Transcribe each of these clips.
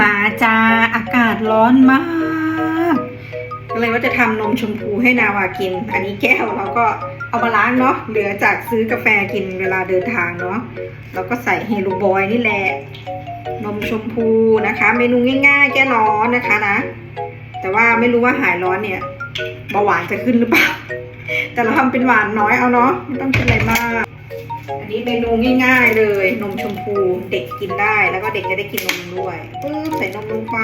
มาจ้าอากาศร้อนมากก็เลยว่าจะทำนมชมพูให้นาวากิน อันนี้แก้วเราก็เอามาล้างเนาะเหลือจากซื้อกาแฟกินเวลาเดินทางเนาะแล้วก็ใส่เฮลูบอยนี่แหละ นมชมพูนะคะ เมนูง่าย ๆ แก้ร้อนนะคะนะ แต่ว่าไม่รู้ว่าหายร้อนเนี่ยเบาหวานจะขึ้นหรือเปล่า แต่เราทำเป็นหวานน้อยเอาเนาะไม่ต้องกินอะไรมาก อันนี้เมนูง่ายๆเลย นมชมพูเด็กกินได้แล้วก็เด็กจะได้กินนมด้วยปึ๊บใส่นมลงไป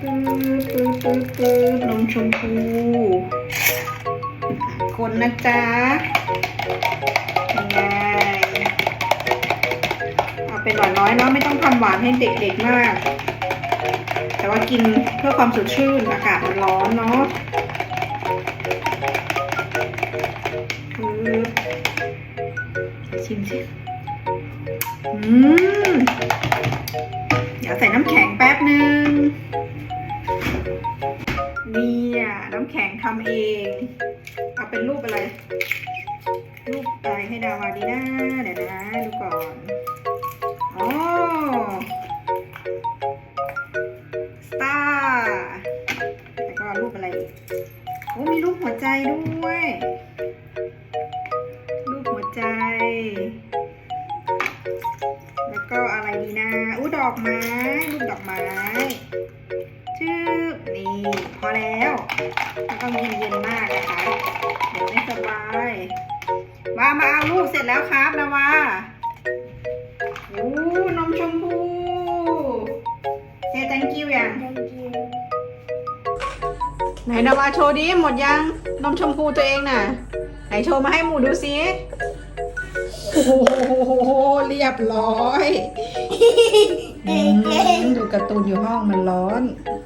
ปึ๊บปึ๊บปึ๊บปึ๊บนมชมพูคนนะจ๊ะยังไงเอาเป็นหวานน้อยเนาะไม่ต้องทำหวานให้เด็กๆมาก แต่ว่ากินเพื่อความสดชื่นอากาศมันร้อนเนาะ ชิมสิอืมเดี๋ยวใส่น้ำแข็งแป๊บหนึ่งเนี่ยน้ำแข็งทำเอง เอาเป็นรูปอะไร รูปอะไรให้ดาวาดีนะเดี๋ยวนะดูก่อนอ๋อสตาร์แล้วก็รูปอะไรอีกโอ้มีรูปหัวใจด้วย ใจ แล้วก็อะไรดีนะอู้ดอกไม้รูปดอกไม้ชื่อนี่พอแล้วไม่ต้องเย็นเย็นๆมากนะคะเดี๋ยวไม่สบายว่ามาเอารูปเสร็จแล้วครับนะว่าโอ้นมชมพูเฮ้ thank you ยัง Thank you ไหนนาวาโชว์ดิหมดยังนมชมพูตัวเองน่ะ ไหนโชว์มาให้หมูดูสิ โอ้โหเรียบร้อยอืมดูการ์ตูนอยู่ห้องมันร้อนเ